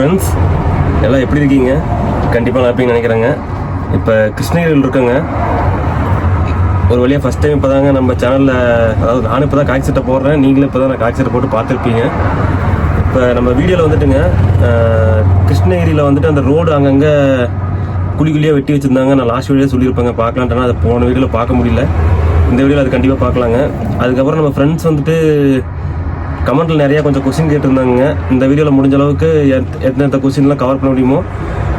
Friends எல்லாம் எப்படி இருக்கீங்க? கண்டிப்பாக நல்லா இருப்பீங்கன்னு நினைக்கிறேங்க. இப்போ கிருஷ்ணகிரியில் இருக்கோங்க. ஒரு வழியாக ஃபஸ்ட் டைம் இப்போ தாங்க நம்ம சேனலில் அதாவது நானும் இப்போ தான் காய்ச்சி சட்டை போடுறேன். நீங்களும் இப்போ தான் நான் காய்ச்சி சட்டை போட்டு பார்த்துருப்பீங்க. இப்போ நம்ம வீடியோவில் வந்துட்டுங்க கிருஷ்ணகிரியில் வந்துட்டு அந்த ரோடு அங்கங்கே குழி குழியாக வெட்டி வச்சுருந்தாங்க. நான் லாஸ்ட் வீடியோ சொல்லியிருப்பேங்க பார்க்கலான்ட்டா அதை போன வீடியோவில் பார்க்க முடியல. இந்த வீடியோவில் அது கண்டிப்பாக பார்க்கலாங்க. அதுக்கப்புறம் நம்ம ஃப்ரெண்ட்ஸ் வந்துட்டு கமெண்ட்டில் நிறையா கொஞ்சம் கொஸ்டின் கேட்டிருந்தாங்க. இந்த வீடியோவில் முடிஞ்ச அளவுக்கு எத்- எந்தெந்த கொஸ்டின்லாம் கவர் பண்ண முடியுமோ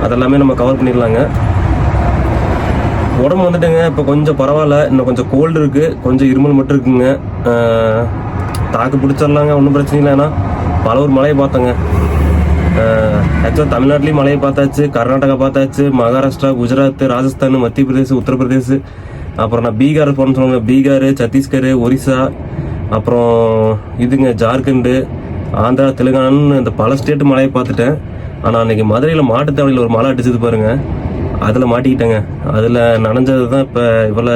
அதெல்லாமே நம்ம கவர் பண்ணிடலாங்க. உடம்பு வந்துட்டுங்க இப்போ கொஞ்சம் பரவாயில்ல. இன்னும் கொஞ்சம் கோல்டு இருக்குது கொஞ்சம் இருமல் மட்டும் இருக்குங்க. தாக்கு பிடிச்சிடலாங்க ஒன்றும் பிரச்சனை இல்லை. ஏன்னா பல ஒரு மலையை பார்த்தோங்க. ஆக்சுவலாக தமிழ்நாட்டிலையும் மலையை பார்த்தாச்சு கர்நாடகா பார்த்தாச்சு மகாராஷ்டிரா குஜராத் ராஜஸ்தான் மத்திய பிரதேஷ் உத்தரப்பிரதேஷ். அப்புறம் நான் பீகார் போனேன்னு சொன்னாங்க. பீகார் சத்தீஸ்கர் ஒரிசா அப்புறம் இதுங்க ஜார்க்கண்டு ஆந்திரா தெலுங்கானான்னு இந்த பல ஸ்டேட்டு மலையை பார்த்துட்டேன். ஆனால் அன்றைக்கி மதுரையில் மாட்டுத்தாவணியில் ஒரு மலை அடிச்சது பாருங்கள் அதில் மாட்டிக்கிட்டேங்க. அதில் நனைஞ்சது தான் இப்போ இவ்வளோ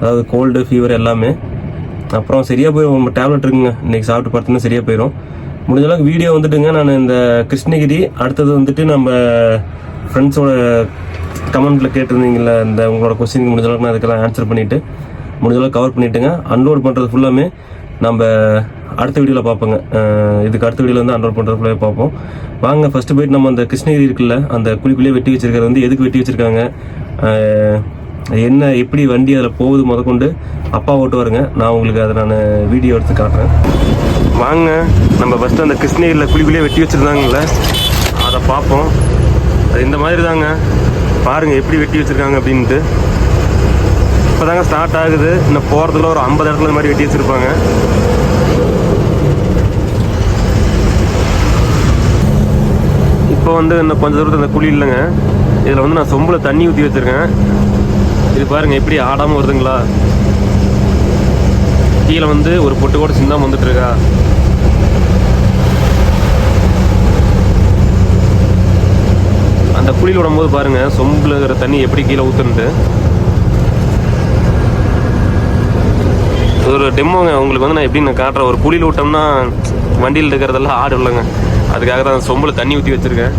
அதாவது கோல்டு ஃபீவர் எல்லாமே. அப்புறம் சரியாக போயிடும் டேப்லெட் இருக்குங்க. இன்னைக்கு சாப்பிட்டு பார்த்தீங்கன்னா சரியாக போயிடும் முடிஞ்ச அளவுக்கு வீடியோ வந்துட்டுங்க. நான் இந்த கிருஷ்ணகிரி அடுத்தது வந்துட்டு நம்ம ஃப்ரெண்ட்ஸோட கமெண்ட்டில் கேட்டிருந்தீங்களா இந்த உங்களோட கொஸ்டின் முடிஞ்ச அளவுக்கு நான் அதுக்கெல்லாம் ஆன்சர் பண்ணிவிட்டு முடிஞ்சளவு கவர் பண்ணிட்டுங்க. அன்லோட் பண்ணுறது ஃபுல்லாமே நம்ம அடுத்த வீடியோவில் பார்ப்போங்க. இதுக்கு அடுத்த வீடியோவில் வந்து அன்லோட் பண்ணுறது ஃபுல்லாக பார்ப்போம். வாங்க ஃபஸ்ட்டு போயிட்டு நம்ம அந்த கிருஷ்ணகிரி இருக்குல்ல அந்த குழிக்குள்ளேயே வெட்டி வச்சிருக்கிறது வந்து எதுக்கு வெட்டி வச்சிருக்காங்க? என்ன எப்படி வண்டி அதில் போகுது முதற்கொண்டு அப்பா ஓட்டுவாருங்க நான் உங்களுக்கு அதை நான் வீடியோ எடுத்து காட்டுறேன். வாங்க நம்ம ஃபஸ்ட்டு அந்த கிருஷ்ணகிரியில் குழிக்குள்ளேயே வெட்டி வச்சுருந்தாங்கல்ல அதை பார்ப்போம். அது இந்த மாதிரி தாங்க பாருங்கள் எப்படி வெட்டி வச்சுருக்காங்க அப்படின்ட்டு. இப்போ தாங்க ஸ்டார்ட் ஆகுது. இன்னும் போகிறதுல ஒரு ஐம்பது இடத்துல இந்த மாதிரி வெட்டி வச்சுருப்பாங்க. இப்போ வந்து இன்னும் கொஞ்சம் தூரத்தில் இந்த குழி இல்லைங்க. இதில் வந்து நான் சொம்பில் தண்ணி ஊற்றி வச்சுருக்கேன். இது பாருங்கள் எப்படி ஆடாமல் வருதுங்களா? கீழே வந்து ஒரு பொட்டு கூட சிந்தாமல் வந்துட்டுருக்கா. அந்த குழியில் விடும்போது பாருங்கள் சொம்பில் இருக்கிற தண்ணி எப்படி கீழே ஊற்றுன்ட்டு ஒரு டெமோங்க உங்களுக்கு வந்து நான் எப்படி நான் காட்டுறேன்? ஒரு குழியில் விட்டோம்னா வண்டியில் இருக்கிறதெல்லாம் ஆடு இல்லைங்க. அதுக்காக தான் சொம்பில் தண்ணி ஊற்றி வச்சுருக்கேன்.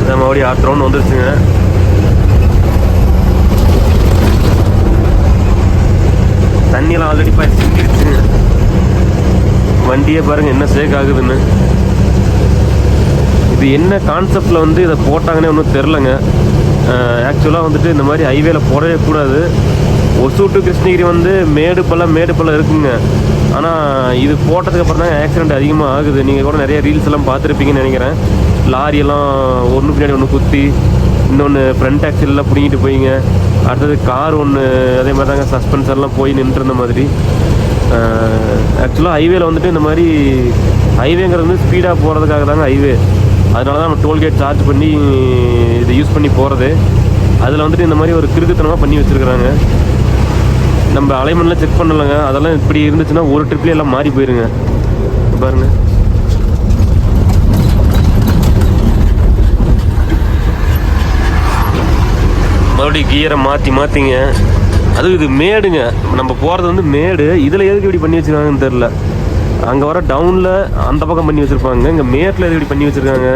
இதான் மறுபடியும் ஆத்திரம்னு வந்துருச்சுங்க. தண்ணியெல்லாம் ஆல்ரெடி பாய் வண்டியே பாருங்க என்ன சேக் ஆகுதுன்னு. இது என்ன கான்செப்டில் வந்து இதை போட்டாங்கன்னே ஒன்றும் தெரிலங்க ஆக்சுவலாக வந்துட்டு இந்த மாதிரி ஹைவேல போடவே கூடாது. ஒசூர் டு கிருஷ்ணகிரி வந்து மேடு பள்ளம் மேடு பள்ளம் இருக்குங்க. ஆனால் இது போட்டதுக்கப்புறம் தான் ஆக்சிடெண்ட் அதிகமாக ஆகுது. நீங்கள் கூட நிறைய ரீல்ஸ் எல்லாம் பார்த்துருப்பீங்கன்னு நினைக்கிறேன். லாரியெல்லாம் ஒன்று பின்னாடி ஒன்று குத்தி இன்னொன்று ஃப்ரண்ட் ஆக்சிலெலாம் பிடிங்கிட்டு போயிங்க. அடுத்தது கார் ஒன்று அதே மாதிரி தாங்க சஸ்பென்சர்லாம் போய் நின்றுருந்த மாதிரி. ஆக்சுவலாக ஹைவேல வந்துட்டு இந்த மாதிரி ஹைவேங்கிறது வந்து ஸ்பீடாக போகிறதுக்காக தாங்க ஹைவே அதனால தான் நம்ம டோல்கேட் சார்ஜ் பண்ணி இதை யூஸ் பண்ணி போகிறது அதில் வந்துட்டு இந்த மாதிரி ஒரு கிறுக்குத்தனமாக பண்ணி வச்சுருக்குறாங்க. நம்ம அலைமெண்ட்லாம் செக் பண்ணலங்க. அதெல்லாம் இப்படி இருந்துச்சுன்னா ஒரு ட்ரிப்லேயே எல்லாம் மாறி போயிருங்க. பாருங்க. மறுபடியும் கியரை மாற்றி மாற்றிங்க அதுவும் இது மேடுங்க. நம்ம போகிறது வந்து மேடு. இதில் எதுக்கு இப்படி பண்ணி வச்சுருக்காங்கன்னு தெரில அங்கே வர டவுனில் அந்த பக்கம் பண்ணி வச்சுருப்பாங்க. இங்கே மேட்டில் இது இப்படி பண்ணி வச்சுருக்காங்க.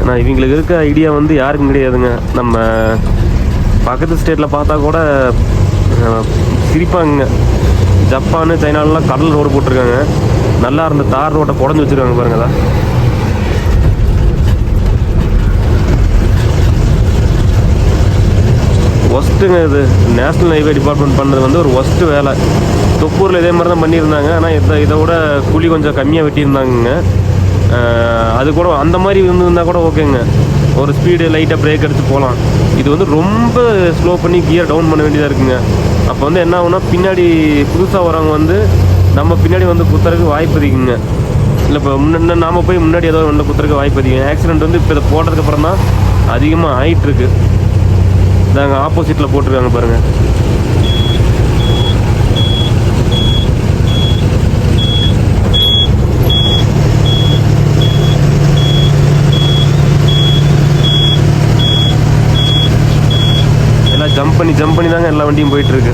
ஏன்னா இவங்களுக்கு இருக்க ஐடியா வந்து யாருக்கும் கிடையாதுங்க. நம்ம பக்கத்து ஸ்டேட்டில் பார்த்தா கூட சிரிப்பாங்க ஜப்பானு சைனாலலாம் கடல் ரோடு போட்டிருக்காங்க. நல்லா இருந்த தார் ரோட்டை குடஞ்சி வச்சுருக்காங்க பாருங்களா ஒஸ்ட்டுங்க இது. நேஷ்னல் ஹைவே டிபார்ட்மெண்ட் பண்ணுறது வந்து ஒரு ஒஸ்ட்டு வேலை. தொப்பூரில் இதே மாதிரி தான் பண்ணியிருந்தாங்க. ஆனால் இதை இதை விட கூலி கொஞ்சம் கம்மியாக வெட்டியிருந்தாங்க அது கூட அந்த மாதிரி இருந்திருந்தா கூட ஓகேங்க. ஒரு ஸ்பீடு லைட்டாக பிரேக் எடுத்து போகலாம் இது வந்து ரொம்ப ஸ்லோ பண்ணி கியர் டவுன் பண்ண வேண்டியதாக இருக்குங்க. அப்போ வந்து என்ன ஆகுனா பின்னாடி புதுசாக வரவங்க வந்து நம்ம பின்னாடி வந்து குத்துறதுக்கு வாய்ப்பு இருக்குங்க இல்லை இப்போ முன்ன நாம் போய் முன்னாடி ஏதோ ஒன்று குத்துறதுக்கு வாய்ப்பு அதிகம். ஆக்சிடென்ட் வந்து இப்போ இதை போட்டதுக்கப்புறம் தான் அதிகமாக ஆகிட்டுருக்கு இதாங்க ஆப்போசிட்டில் போட்டிருக்காங்க பாருங்கள் பண்ணி ஜம்ப் பண்ணி தாங்க எல்லா வண்டியும் போயிட்டுருக்கு.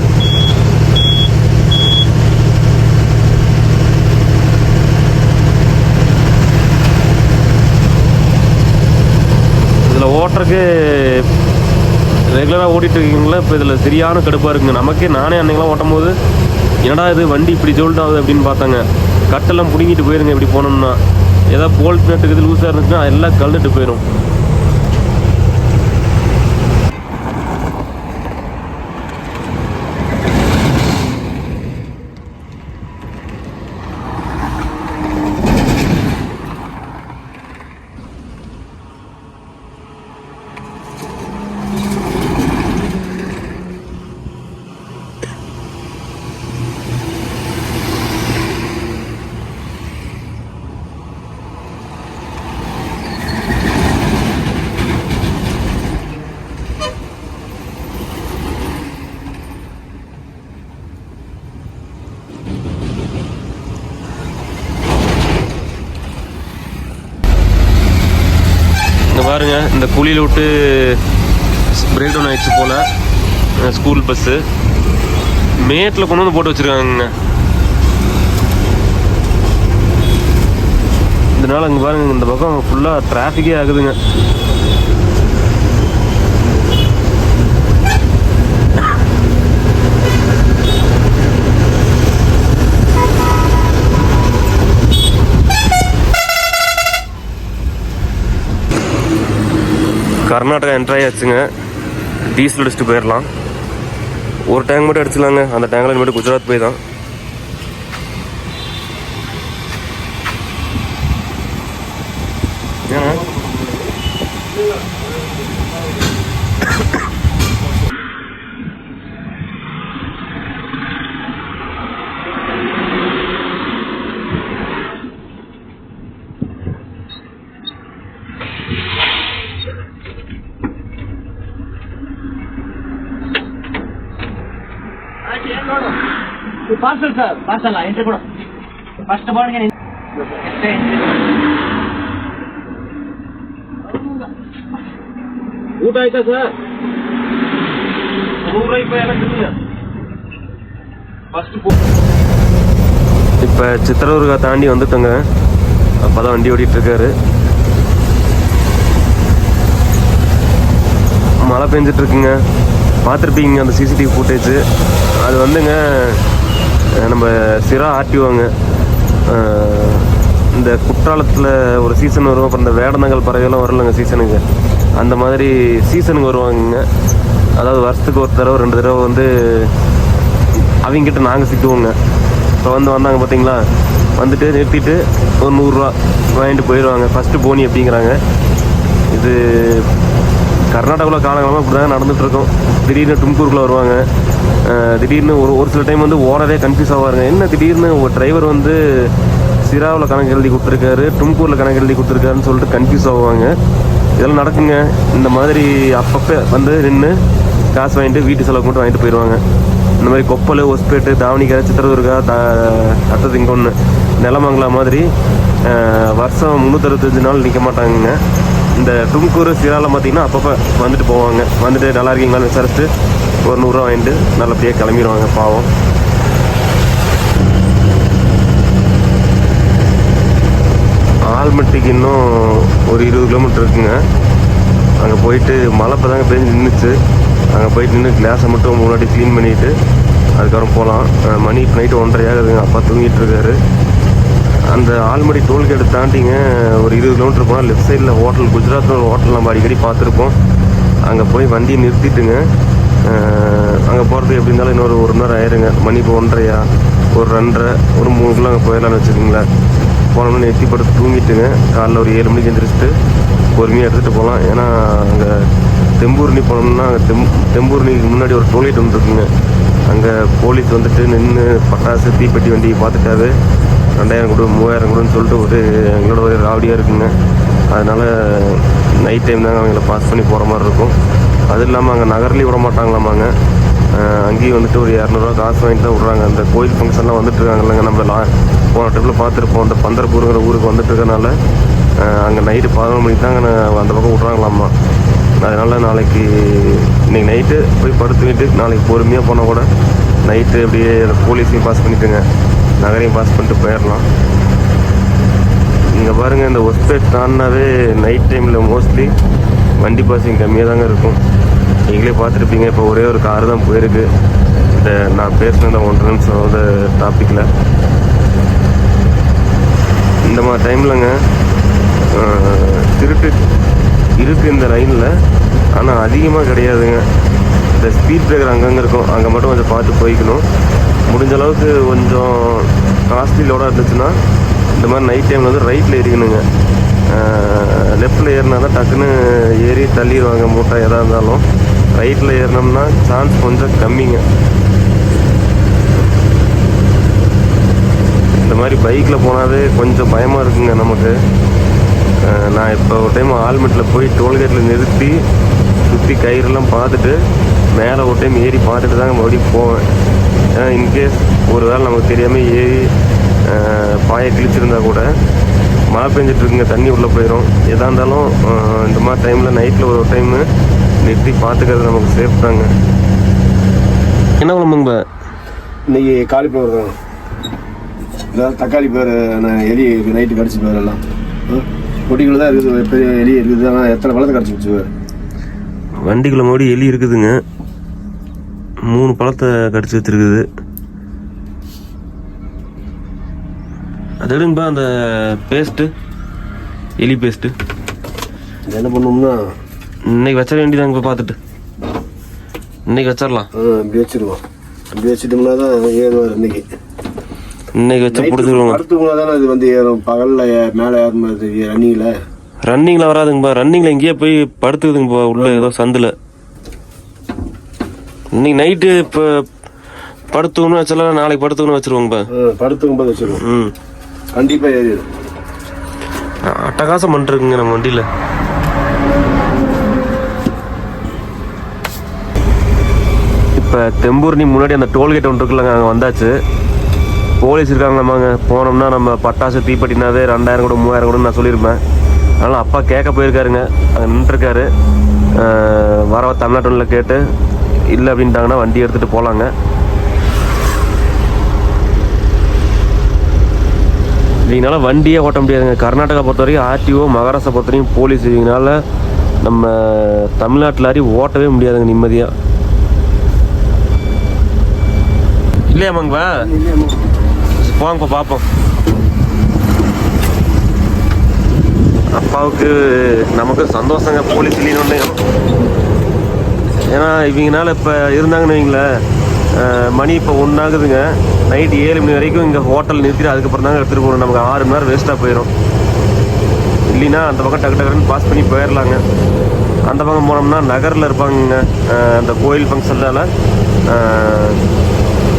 இதில் ஓட்டுறக்கு ரெகுலராக ஓட்டிகிட்டு இருக்கீங்களா இப்போ இதில் சரியான கடுப்பாக இருக்குங்க. நமக்கே நானே அன்னைக்கெலாம் ஓட்டும் போது என்னடா இது வண்டி இப்படி ஜோல்ட் ஆகுது அப்படின்னு பார்த்தாங்க. கட்டெல்லாம் பிடுங்கிட்டு போயிருங்க இப்படி போனோம்னா. ஏதாவது போல்ட் இது லூஸாக இருந்துச்சுன்னா எல்லாம் கழுந்துட்டு போயிடும் அந்த குழியில் விட்டு பிரேக் டவுன் ஆகிடுச்சு போல். ஸ்கூல் பஸ்ஸு மேட்டில் கொண்டு வந்து போட்டு வச்சுருக்காங்க இதனால் இங்கே பாருங்க இந்த பக்கம் ஃபுல்லாக டிராஃபிக்கே ஆகுதுங்க. கர்நாடகா என்ட்ரி ஆயாச்சுங்க டீசல் அடிச்சுட்டு போயிடலாம் ஒரு டேங்க் மட்டும் அடிச்சிடலாங்க அந்த டேங்கில் இனிமேட்டு குஜராத் போய் தான் ஏன்னா ಪಾರ್ಸಲ್ ಸರ್ ಪಾರ್ಸಲ್ ಎಂಟ್ರಿ ಕೊಡು ಫಸ್ಟ್ ಬಾರ್ಡ್ಗೆ ಊಟ ಆಯ್ತಾ ಸರ್ நூறு இப்போ எனக்கு ஃபர்ஸ்ட் இப்போ சித்திரதுர்கா தாண்டி வந்துட்டோங்க அப்போ தான் வண்டி ஓட்டிகிட்டு இருக்காரு மழை பெஞ்சிட்டு இருக்குங்க பார்த்துருப்பீங்க அந்த சிசிடிவி ஃபுட்டேஜ் அது வந்துங்க அஹ் நம்ம சிரா ஆட்டிவாங்க. இந்த குற்றாலத்தில் ஒரு சீசன் வரும். அப்புறம் இந்த வேடநங்கல் பறவைலாம் வரலங்க சீசனுக்கு அந்த மாதிரி சீசனுக்கு வருவாங்கங்க. அதாவது வருஷத்துக்கு ஒரு தடவை ரெண்டு தடவை வந்து அவங்ககிட்ட நாங்கள் சிக்குவோங்க. இப்போ வந்து வந்தாங்க பார்த்தீங்களா வந்துட்டு நிறுத்திட்டு ஒரு நூறுரூவா வாங்கிட்டு போயிடுவாங்க ஃபஸ்ட்டு போனி அப்படிங்கிறாங்க. இது கர்நாடகாவில் காலங்காலமாக இப்படி தான் நடந்துகிட்ருக்கோம் திடீர்னு டும்கூருக்குள்ளே வருவாங்க. திடீர்னு ஒரு ஒரு சில டைம் வந்து ஓனரே கன்ஃபியூஸ் ஆவாருங்க. என்ன திடீர்னு ஒரு டிரைவர் வந்து சிராவில் கணக்கு எழுதி கொடுத்துருக்காரு தும்கூரில் கணக்கு எழுதி கொடுத்துருக்காருன்னு சொல்லிட்டு கன்ஃபியூஸ் ஆவாங்க. இதெல்லாம் நடக்குங்க. இந்த மாதிரி அப்பப்போ வந்து நின்று காசு வாங்கிட்டு வீட்டு செலவு மட்டும் வாங்கிட்டு போயிடுவாங்க இந்த மாதிரி கொப்பல் ஒஸ்பேட்டு தாவணிக்கரை சித்திரதுர்கா த அடுத்தது இங்கே ஒன்று நிலமங்கலா மாதிரி வருஷம் முந்நூற்றறுபத்தஞ்சு நாள் நிற்க மாட்டாங்கங்க. இந்த தும்கூர் சிராவில் பார்த்தீங்கன்னா அப்பப்போ வந்துட்டு போவாங்க. வந்துட்டு நல்லா இருக்கீங்களான்னு விசாரிச்சுட்டு ஒரு நூறுரூவா வாங்கிட்டு நல்லபடியாக கிளம்பிடுவாங்க பாவம். ஆல்மட்டிக்கு இன்னும் ஒரு இருபது கிலோமீட்டர் இருக்குங்க. அங்கே போயிட்டு மழை இப்போ தாங்க பெஞ்சு நின்றுச்சு அங்கே போயிட்டு நின்று கிளாஸை மட்டும் முன்னாடி க்ளீன் பண்ணிவிட்டு அதுக்கப்புறம் போகலாம் மணி இப்போ நைட்டு ஒன்றரை ஆகுதுங்க. அப்பா தூங்கிட்டு இருக்காரு. அந்த ஆல்மடி டோல்கேட் தாண்டிங்க ஒரு இருபது கிலோமீட்டர் போனால் லெஃப்ட் சைடில் ஹோட்டல் குஜராத்தில் ஒரு ஹோட்டல் நம்ம அடிக்கடி பார்த்துருப்போம். அங்கே போய் வண்டியை நிறுத்திட்டுங்க. அங்கே போகிறதுக்கு எப்படி இருந்தாலும் இன்னொரு ஒரு நேரம் ஆயிருங்க. மணி இப்போ ஒன்றரையா? ஒரு ரெண்டரை ஒரு மூணுக்குள்ள அங்கே போயிடலாம்னு வச்சுக்கோங்களேன். போனோம்னா நெத்தி படுத்து தூங்கிட்டுங்க. காலைல ஒரு ஏழு மணிக்கு எழுந்திரிச்சிட்டு பொறுமையாக எடுத்துகிட்டு போகலாம். ஏன்னா அங்கே தெம்பூர்ணி போனோம்னா அங்கே தெம் தெம்பூர்ணிக்கு முன்னாடி ஒரு டோல்கேட் ஒன்று இருக்குங்க. அங்கே போலீஸ் வந்துட்டு நின்று பட்டாசு தீப்பெட்டி வண்டியை பார்த்துட்டாவே ரெண்டாயிரம் கூட மூவாயிரம் கூடன்னு சொல்லிட்டு ஒரு எங்களோட ஒரு ராவடியாக இருக்குங்க. அதனால் நைட் டைம் தாங்க அவங்கள பாஸ் பண்ணி போகிற மாதிரி இருக்கும். அது இல்லாமல் அங்கே நகர்லேயும் விட மாட்டாங்களாமாங்க. அங்கேயும் வந்துட்டு ஒரு இரநூறுவா காசு வாங்கிட்டு தான் விட்றாங்க. அந்த கோயில் ஃபங்க்ஷன்லாம் வந்துட்டு இருக்காங்கல்லங்க. நம்ம லா போன ட்ரிப்பில் பார்த்துருப்போம். அந்த பந்தரப்பூருங்கிற ஊருக்கு வந்துட்டு இருக்கனால அங்கே நைட்டு பதினொரு மணிக்கு தாங்க அந்த பக்கம் விட்றாங்களாம்மா அதனால் நாளைக்கு இன்னைக்கு நைட்டு போய் படுத்துக்கிட்டு நாளைக்கு பொறுமையாக போனால் கூட நைட்டு அப்படியே போலீஸையும் பாஸ் பண்ணிட்டுங்க நகரையும் பாஸ் பண்ணிட்டு போயிடலாம். இங்கே பாருங்கள் இந்த ஒஸ்பேட் தாண்டினாவே நைட் டைமில் மோஸ்ட்லி வண்டி பாசிங் கம்மியாக தாங்க இருக்கும். நீங்களே பார்த்துருப்பீங்க இப்போ ஒரே ஒரு கார் தான் போயிருக்கு. இந்த நான் பேசின இந்த ஒன்றரை நிமிஷம் டாப்பிக்கில் இந்த மாதிரி டைம்லங்க திருட்டு இருக்குது இந்த லைனில் ஆனால் அதிகமாக கிடையாதுங்க. இந்த ஸ்பீட் பிரேக்கர் அங்கங்கே இருக்கும். அங்கே மட்டும் கொஞ்சம் பார்த்து போய்க்கணும். முடிஞ்ச அளவுக்கு கொஞ்சம் காஸ்ட்லி லோடாக இருந்துச்சுன்னா இந்த மாதிரி நைட் டைமில் வந்து ரைட்டில் எரிக்கணுங்க லெஃப்டில் ஏறினா தான் டக்குன்னு ஏறி தள்ளிடுவாங்க. மூட்டை எதாக இருந்தாலும். ரைட்டில் ஏறினோம்னா சான்ஸ் கொஞ்சம் கம்மிங்க. இந்த மாதிரி பைக்கில் போனாவே கொஞ்சம் பயமாக இருக்குங்க நமக்கு. நான் இப்போ ஒரு டைம் ஆல்மெட்டில் போய் டோல்கேட்டில் நிறுத்தி சுற்றி கயிறுலாம் பார்த்துட்டு மேலே ஒரு டைம் ஏறி பார்த்துட்டு தாங்க மறுபடியும் போவேன். ஏன்னா இன்கேஸ் ஒரு வேளை நமக்கு தெரியாமல் ஏறி பாயை கிழிச்சிருந்தா கூட மழை பெஞ்சிட்டு இருக்குங்க தண்ணி உள்ளே போயிடும் எதாக இருந்தாலும் இந்த மாதிரி டைமில் நைட்டில் ஒரு டைமு நிறுத்தி பார்த்துக்கிறது நமக்கு சேஃப் தாங்க. என்ன குழம்புங்க இன்னைக்கு காலிஃப்ளவர் தான். இதாவது தக்காளி பேர் நான் எலி நைட்டு கடிச்சு பேர் எல்லாம். பொடிகள் தான் இருக்குது பெரிய எலி இருக்குது ஆனால் எத்தனை பழத்தை கடிச்சு வச்சு பேர். வண்டிக்குள்ள மறுபடி எலி இருக்குதுங்க. மூணு பழத்தை கடிச்சு வச்சிருக்குது. அது எடுங்கப்பா அந்த பேஸ்ட்டு எலி பேஸ்ட்டு என்ன பண்ணோம்னா இன்னைக்கு வச்சிட வேண்டியதாங்க பார்த்துட்டு. இன்னைக்கு வச்சிடலாம். இப்படி வச்சிருவோம். இப்படி வச்சிட்டோம்னா தான் ஏறுவார் இன்னைக்கு. இன்னைக்கு வச்சு பிடிச்சிருவோங்க. படுத்துக்குனா தானே இது வந்து ஏறும். பகலில் மேலே ஏறும்போது ரன்னிங்கில் ரன்னிங்கில் வராதுங்கப்பா ரன்னிங்கில் எங்கேயே போய் படுத்துக்குதுங்கப்பா உள்ள ஏதோ சந்தில். இன்னைக்கு நைட்டு இப்போ படுத்துக்கணும் வச்சலாம் நாளைக்கு படுத்துக்கணும் வச்சிருவோங்கப்பா படுத்துக்கும் போது வச்சிருவோம். ம். கண்டிப்பாக ஏறிடும். அட்டகாசம் பண்ணிருக்குங்க நம்ம வண்டியில். இப்போ தெம்பூர்னி முன்னாடி அந்த டோல்கேட் ஒன்று இருக்குல்லங்க அங்கே வந்தாச்சு. போலீஸ் இருக்காங்களாமாங்க. போனோம்னா நம்ம பட்டாசு தீப்பட்டினாவே ரெண்டாயிரம் கூட மூவாயிரம் கூட நான் சொல்லியிருப்பேன். அதனால் அப்பா கேட்க போயிருக்காருங்க. அங்கே நின்றுருக்காரு. வர தமிழ்நாட்டில் கேட்டு இல்லை அப்படின்ட்டாங்கன்னா வண்டி எடுத்துகிட்டு போகலாங்க இவங்களால வண்டியே ஓட்ட முடியாதுங்க. கர்நாடகா பொறுத்த வரைக்கும் ஆர்டிஓ மகாராஷ்டிரா பொறுத்த வரைக்கும் போலீஸ் இவங்களால நம்ம தமிழ்நாட்டில் அறி ஓட்டவே முடியாதுங்க நிம்மதியாக இல்லையாமாங்கப்பா போங்கப்பா பார்ப்போம் அப்பாவுக்கு நமக்கு சந்தோஷங்க போலீஸ் இல்லைன்னு ஏன்னா இவங்கனால இப்போ இருந்தாங்கன்னு வைங்களேன். மணி இப்போ ஒன்றாகுதுங்க நைட் ஏழு மணி வரைக்கும் இங்கே ஹோட்டல் நிறுத்திட்டு அதுக்கப்புறம் தாங்க எடுத்துகிட்டு போகணும் நமக்கு ஆறு மணி நேரம் வேஸ்ட்டாக போயிடும் இல்லைன்னா அந்த பக்கம் டக்கு டக்குன்னு பாஸ் பண்ணி போயிடலாங்க அந்த பக்கம் போனோம்னா நகரில் இருப்பாங்கங்க. அந்த கோயில் ஃபங்க்ஷனால்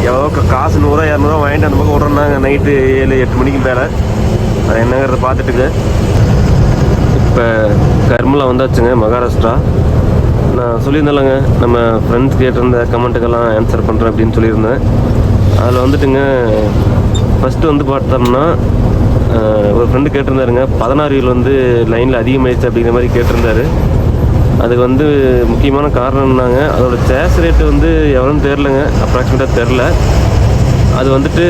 எவ்வளோ காசு நூறுரூவா இரநூறுவா வாங்கிட்டு அந்த பக்கம் விட்றோம்னாங்க நைட்டு ஏழு எட்டு மணிக்கு மேலே. அது என்னங்கிறத பார்த்துட்டுங்க. இப்போ கர்மலா வந்தாச்சுங்க மகாராஷ்டிரா. நான் சொல்லியிருந்தேன்லங்க நம்ம ஃப்ரெண்ட்ஸ் கேட்டிருந்த கமெண்ட்டுக்கெல்லாம் ஆன்சர் பண்ணுறேன் அப்படின்னு சொல்லியிருந்தேன். அதில் வந்துட்டுங்க ஃபஸ்ட்டு வந்து பார்த்தோம்னா ஒரு ஃப்ரெண்டு கேட்டிருந்தாருங்க பதினாறு வீல் வந்து லைனில் அதிகமாயிடுச்சு அப்படிங்கிற மாதிரி கேட்டிருந்தாரு. அதுக்கு வந்து முக்கியமான காரணம் என்னங்க அதோட சேஸ் ரேட்டு வந்து எவ்வளோன்னு தெரிலங்க அப்ராக்சிமேட்டாக தெரில அது வந்துட்டு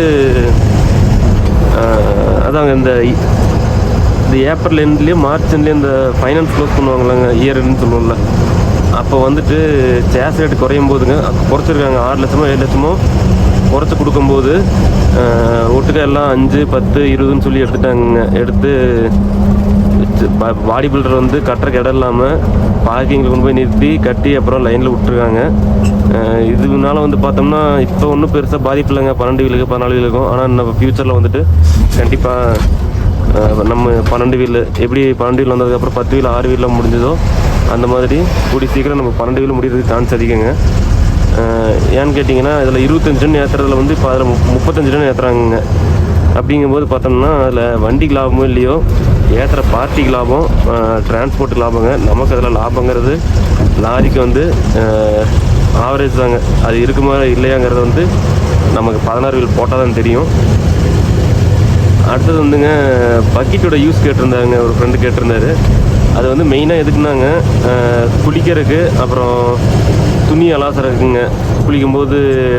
அதாங்க இந்த இந்த ஏப்ரல் எண்ட்லேயும் மார்ச் எண்ட்லேயும் இந்த ஃபைனான்ஸ் க்ளோஸ் பண்ணுவாங்களாங்க இயர் எண்ட்னு சொல்லுவோம்ல. அப்போ வந்துட்டு சேஸ் ரேட் குறையும் போதுங்க. குறைச்சிருக்காங்க. ஆறு லட்சமோ ஏழு லட்சமோ குறைச்சி கொடுக்கும்போது ஒட்டுக்க எல்லாம் அஞ்சு பத்து இருபதுன்னு சொல்லி எடுத்துட்டாங்க எடுத்து பாடி பில்டர் வந்து கட்டுறக்கு இடம் இல்லாமல் பார்க்கிங்கில் கொண்டு போய் நிறுத்தி கட்டி அப்புறம் லைனில் விட்டுருக்காங்க. இதுனால வந்து பார்த்தோம்னா இப்போ ஒன்றும் பெருசாக பாதிப்பு இல்லைங்க. பன்னெண்டு வீலுக்கு பதினாலு வீலுக்கும். ஆனால் நம்ம ஃப்யூச்சரில் வந்துட்டு கண்டிப்பாக நம்ம பன்னெண்டு வீல் எப்படி பன்னெண்டு வீல் வந்ததுக்கப்புறம் பத்து வீல் ஆறு வீலில் முடிஞ்சதோ அந்த மாதிரி கூடி சீக்கிரம் நம்ம பன்னெண்டு கிலோ முடிகிறதுக்கு சான்ஸ் அதிகங்க. ஏன்னு கேட்டிங்கன்னா இதில் இருபத்தஞ்சு டன் ஏற்றுறதுல வந்து இப்போ அதில் முப்பத்தஞ்சு டன் ஏற்றுறாங்க அப்படிங்கும்போது பார்த்தோம்னா அதில் வண்டிக்கு லாபமோ இல்லையோ ஏற்றுற பார்ட்டிக்கு லாபம் டிரான்ஸ்போர்ட்டுக்கு லாபங்க. நமக்கு அதில் லாபங்கிறது லாரிக்கு வந்து ஆவரேஜ் தாங்க. அது இருக்குமா இல்லையாங்கிறது வந்து நமக்கு பதினாறு வீல் போட்டால் தான் தெரியும். அடுத்தது வந்துங்க பக்கெட்டோட யூஸ் கேட்டிருந்தாங்க ஒரு ஃப்ரெண்டு கேட்டிருந்தாரு. அது வந்து மெயினாக எதுக்குன்னாங்க குளிக்கிறதுக்கு அப்புறம் துணி அலாசறதுக்குங்க. குளிக்கும்போது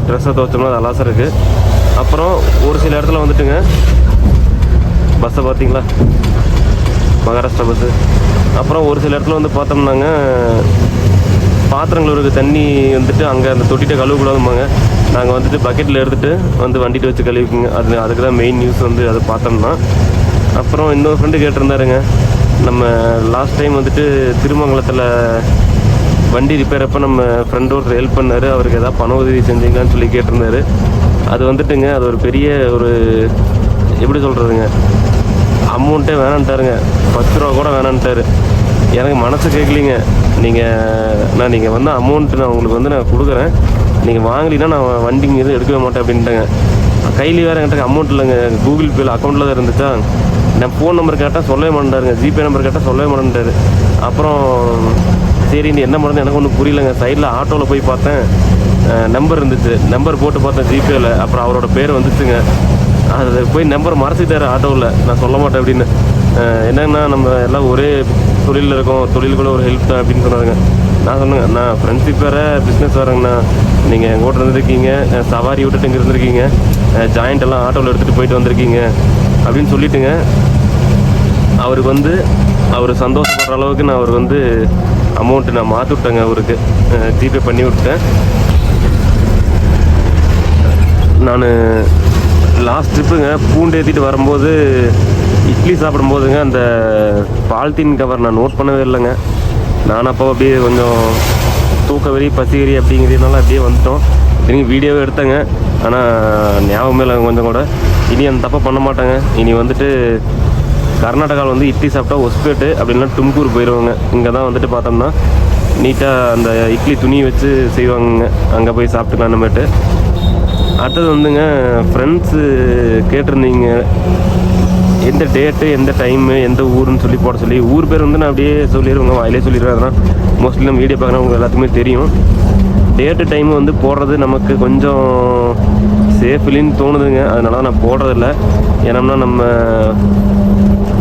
ட்ரெஸ்ஸை துவைச்சோம்னா அது அலாசறதுக்கு. அப்புறம் ஒரு சில இடத்துல வந்துட்டுங்க பஸ்ஸை பார்த்தீங்களா மகாராஷ்டிரா பஸ்ஸு அப்புறம் ஒரு சில இடத்துல வந்து பார்த்தோம்னாங்க பாத்திரங்களுக்கு தண்ணி வந்துட்டு அங்கே அந்த தொட்டிட்ட கழுவக்கூடாதும்பாங்க. நாங்கள் வந்துட்டு பக்கெட்டில் எடுத்துகிட்டு வந்து வண்டிட்டு வச்சு கழுவிக்குங்க. அது அதுக்கு தான் மெயின் நியூஸ் வந்து அதை பார்த்தோம்னா. அப்புறம் இன்னொரு ஃப்ரெண்டு கேட்டிருந்தாருங்க நம்ம லாஸ்ட் டைம் வந்துட்டு திருமங்கலத்தில் வண்டி ரிப்பேர் அப்போ நம்ம ஃப்ரெண்ட் ஒருத்தர் ஹெல்ப் பண்ணார். அவருக்கு ஏதாவது பண உதவி செஞ்சீங்களான்னு சொல்லி கேட்டிருந்தாரு. அது வந்துட்டுங்க அது ஒரு பெரிய ஒரு எப்படி சொல்கிறதுங்க அமௌண்ட்டே வேணான்ட்டாருங்க பத்து ரூபா கூட வேணான்ட்டாரு எனக்கு மனசு கேட்கலிங்க நீங்கள் நான் நீங்கள் வந்து அமௌண்ட்டு நான் உங்களுக்கு வந்து நான் கொடுக்குறேன். நீங்கள் வாங்கலின்னா நான் வண்டி எதுவும் எடுக்கவே மாட்டேன் அப்படின்ட்டுங்க. கையில் வேறு என்கிட்ட அமௌண்ட் இல்லைங்க. கூகுள் பேல அக்கௌண்ட்டில் தான் இருந்துச்சா? நான் ஃபோன் நம்பர் கேட்டால் சொல்லவே மாட்டேன்டாருங்க. ஜிபே நம்பர் கேட்டால் சொல்லவே மாட்டேன்ட்டாரு அப்புறம் சரி இந்த என்ன பண்ணுறது எனக்கு ஒன்றும் புரியலங்க. சைடில் ஆட்டோவில் போய் பார்த்தேன். நம்பர் இருந்துச்சு. நம்பர் போட்டு பார்த்தேன் ஜிபேயில் அப்புறம் அவரோட பேர் வந்துச்சுங்க. அது போய் நம்பர் மறைச்சிட்டாரு ஆட்டோவில் நான் சொல்ல மாட்டேன் அப்படின்னு. அஹ் என்னன்னா நம்ம எல்லாம் ஒரே தொழிலில் இருக்கோம். தொழிலுக்குள்ள ஒரு ஹெல்ப் தான் அப்படின்னு சொன்னாருங்க. நான் சொன்னேங்க நான் ஃப்ரெண்ட்ஷிப் வேறு பிஸ்னஸ் வேறுங்கண்ணா. நீங்கள் எங்கள் கூட இருந்திருக்கீங்க சவாரி விட்டுட்டு இங்கே இருந்திருக்கீங்க. ஜாயிண்ட் எல்லாம் ஆட்டோவில் எடுத்துகிட்டு போயிட்டு வந்திருக்கீங்க. அப்படின்னு சொல்லிட்டுங்க. அவருக்கு வந்து அவர் சந்தோஷப்படுற அளவுக்கு நான் அவருக்கு வந்து அமௌண்ட்டு நான் மாற்றி விட்டேங்க அவருக்கு. ஜிபே பண்ணி விட்டேன் நான் லாஸ்ட் ட்ரிப்புங்க பூண்டு ஏற்றிட்டு வரும்போது இட்லி சாப்பிடும்போதுங்க அந்த பால்தீன் கவர் நான் நோட் பண்ணவே இல்லைங்க. நான் அப்போ அப்படியே கொஞ்சம் தூக்க வெறி பசி வெறி அப்படிங்கிறதுனால அப்படியே வந்துட்டோம். திரும்பி வீடியோவே எடுத்தேங்க. ஆனால் ஞாபகமே இல்லை கொஞ்சம் கூட. இனி அந்த தப்பை பண்ண மாட்டாங்க. இனி வந்துட்டு கர்நாடகாவில் வந்து இட்லி சாப்பிட்டா ஒஸ்பேட்டு அப்படின்னா தும்கூர் போயிடுவாங்க இங்கே தான் வந்துட்டு பார்த்தோம்னா நீட்டாக அந்த இட்லி துணி வச்சு செய்வாங்கங்க. அங்கே போய் சாப்பிட்டுக்கலாம் நம்மட்டு அடுத்தது வந்துங்க ஃப்ரெண்ட்ஸு கேட்டிருந்தீங்க. எந்த டேட்டு எந்த டைமு எந்த ஊருன்னு சொல்லி போட சொல்லி. ஊர் பேர் வந்து நான் அப்படியே சொல்லிடுவேங்க. வாயிலே சொல்லிடுவேன். அதெல்லாம் மோஸ்ட்லி நம்ம வீடியோ பார்க்குறவங்க எல்லாத்துக்குமே தெரியும். டேட்டு டைம் வந்து போடுறது நமக்கு கொஞ்சம் சேஃப் இல்லைன்னு தோணுதுங்க. அதனால நான் போடுறதில்ல. ஏன்னா நம்ம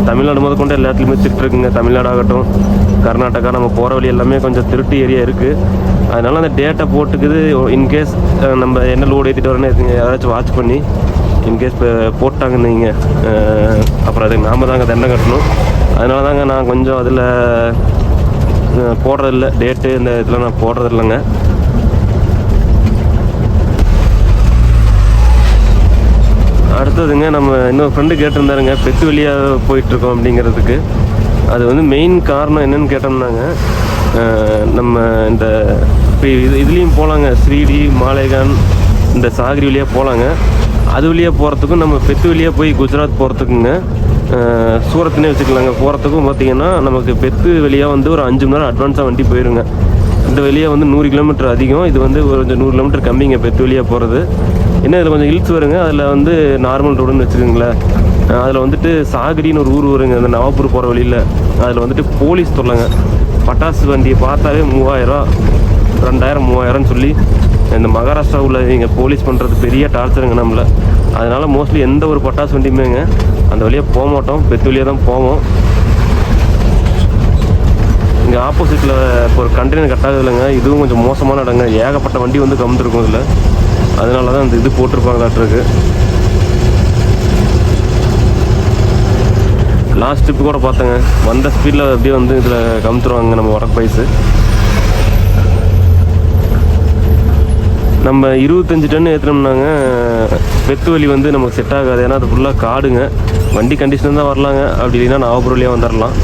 தமிழ்நாடு முத கொண்டு எல்லா இடத்துலையுமே திருட்டு கர்நாடகா நம்ம போகிற வழி எல்லாமே கொஞ்சம் திருட்டு ஏரியா இருக்குது அதனால அந்த டேட்டை போட்டுக்குது. இன்கேஸ் நம்ம என்ன லோடு ஏற்றிட்டு வரேன்னு இருக்குங்க யாராச்சும் வாட்ச் பண்ணி இன்கேஸ் இப்போ போட்டாங்கன்னு நீங்கள் அப்புறம் அதுக்கு நாம் தாங்க தண்டை கட்டணும். அதனால தாங்க நான் கொஞ்சம் அதில் போடுறதில்ல. டேட்டு இந்த இதெல்லாம் நான் போடுறதில்லைங்க. அடுத்ததுங்க நம்ம இன்னொரு ஃப்ரெண்டு கேட்டிருந்தாருங்க பெத்து வழியாக போயிட்டுருக்கோம் அப்படிங்கிறதுக்கு. அது வந்து மெயின் காரணம் என்னன்னு கேட்டோம்னாங்க. நம்ம இந்த இப்போ இது இதுலேயும் போகலாங்க ஸ்ரீடி மாலேகான் இந்த சாகரி வழியாக போகலாங்க அது வழியாக போகிறதுக்கும் நம்ம பெத்து வழியாக போய் குஜராத் போகிறதுக்குங்க சூரத்துனே வச்சுக்கலாங்க. போகிறதுக்கும் பார்த்தீங்கன்னா நமக்கு பெத்து வழியாக வந்து ஒரு அஞ்சு மணி நேரம் அட்வான்ஸாக வண்டி போயிருங்க. இந்த வெளியே வந்து நூறு கிலோமீட்டர் அதிகம். இது வந்து ஒரு கொஞ்சம் நூறு கிலோமீட்டர் கம்மிங்க பெத்து வழியாக போகிறது என்ன இதில் கொஞ்சம் ஹில்ஸ் வருங்க. அதில் வந்து நார்மல் ரோடுன்னு வச்சுக்கோங்களேன். அதில் வந்துட்டு சாகரின்னு ஒரு ஊர் வருங்க. அந்த நவாப்பூர் போகிற வழியில். அதில் வந்துட்டு போலீஸ் தொல்லைங்க. பட்டாசு வண்டியை பார்த்தாவே மூவாயிரம் ரெண்டாயிரம் மூவாயிரம்னு சொல்லி இந்த மகாராஷ்டிராவில் இங்கே போலீஸ் பண்ணுறது பெரிய டார்ச்சருங்க நம்மளை. அதனால் மோஸ்ட்லி எந்த ஒரு பட்டாசு வண்டியுமேங்க அந்த வழியாக போக மாட்டோம். பெத்து வழியாக தான் போவோம். இங்கே ஆப்போசிட்டில் இப்போ ஒரு கண்டெய்னர் கட்டாகுது இல்லைங்க. இதுவும் கொஞ்சம் மோசமான இடங்க. ஏகப்பட்ட வண்டி வந்து கம்ந்துருக்கும் இதில். அதனால தான் அந்த இது போட்டிருப்பாங்களாட்டிருக்கு லாஸ்ட் ட்ரிப்பு கூட பார்த்தேங்க. வந்த ஸ்பீடில் அப்படியே வந்து இதில் கமுத்துருவாங்க நம்ம ஒர்க் பைஸு நம்ம இருபத்தஞ்சி டன் ஏற்றினோம்னாங்க பெத்து வலி வந்து நமக்கு செட் ஆகாது. ஏன்னா அது ஃபுல்லாக காடுங்க. வண்டி கண்டிஷன் தான் வரலாங்க. அப்படி இல்லைன்னா நாகப்பூர்லேயே வந்துடலாம்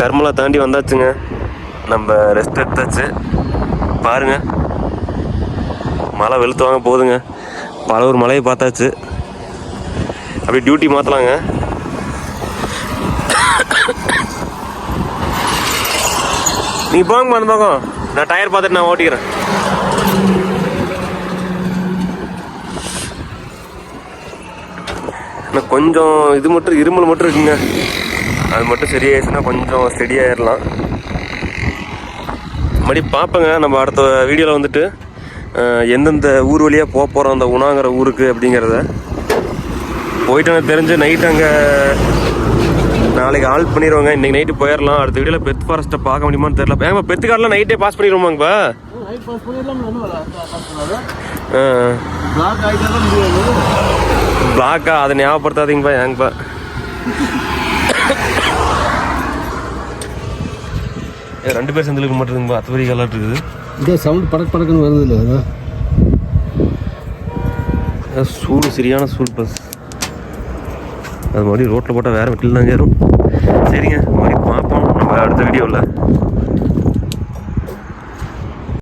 கர்மலா தாண்டி வந்தாச்சுங்க. நம்ம ரெஸ்ட் எடுத்தாச்சு. பாருங்க. மழை வெளுத்து வாங்க போகுதுங்க பல ஒரு மலையை பார்த்தாச்சு. அப்படியே டியூட்டி மாற்றலாங்க நீங்கள் போங்க அந்த பக்கம் நான் டயர் பார்த்துட்டு நான் ஓட்டிக்கிறேன். இன்னும் கொஞ்சம் இது மட்டும் இருமல் மட்டும் இருக்குங்க. அது மட்டும் சரியாயிடுச்சுன்னா கொஞ்சம் ஸ்டெடியாயிடலாம் மறுபடி பார்ப்பேங்க நம்ம அடுத்த வீடியோவில் வந்துட்டு எந்தெந்த ஊர் வழியாக போக போகிறோம் அந்த உணாங்கிற ஊருக்கு அப்படிங்கிறத. போயிட்டு எனக்கு தெரிஞ்சு நைட் அங்கே நாளைக்கு ஆல் பண்ணிடுவாங்க இன்னைக்கு நைட்டு போயிடலாம் அடுத்த வீடியோவில் பெத் ஃபாரஸ்ட்டை பார்க்க முடியுமான்னு தெரியல. ஏங்க பெத்து கார்டெலாம் நைட்டே பாஸ் பண்ணிடுவோமாங்கப்பா பிளாக்கா அதை ஞாபகப்படுத்தாதீங்கப்பா ஏங்கப்பா ரெண்டு பேர் சேர்ந்து மாட்டேங்குது அத்தவரி கலாட்டு இருக்குது. இதே சவுண்ட் படக்கு படக்குன்னு வருது இல்லை சூடு சரியான சூடு பஸ் அது மறுபடியும் ரோட்டில் போட்டால் வேறு வீட்டில் தான் ஏறும். சரிங்க மறுபடியும் பார்ப்போம். நம்ம அடுத்த வீடியோவில்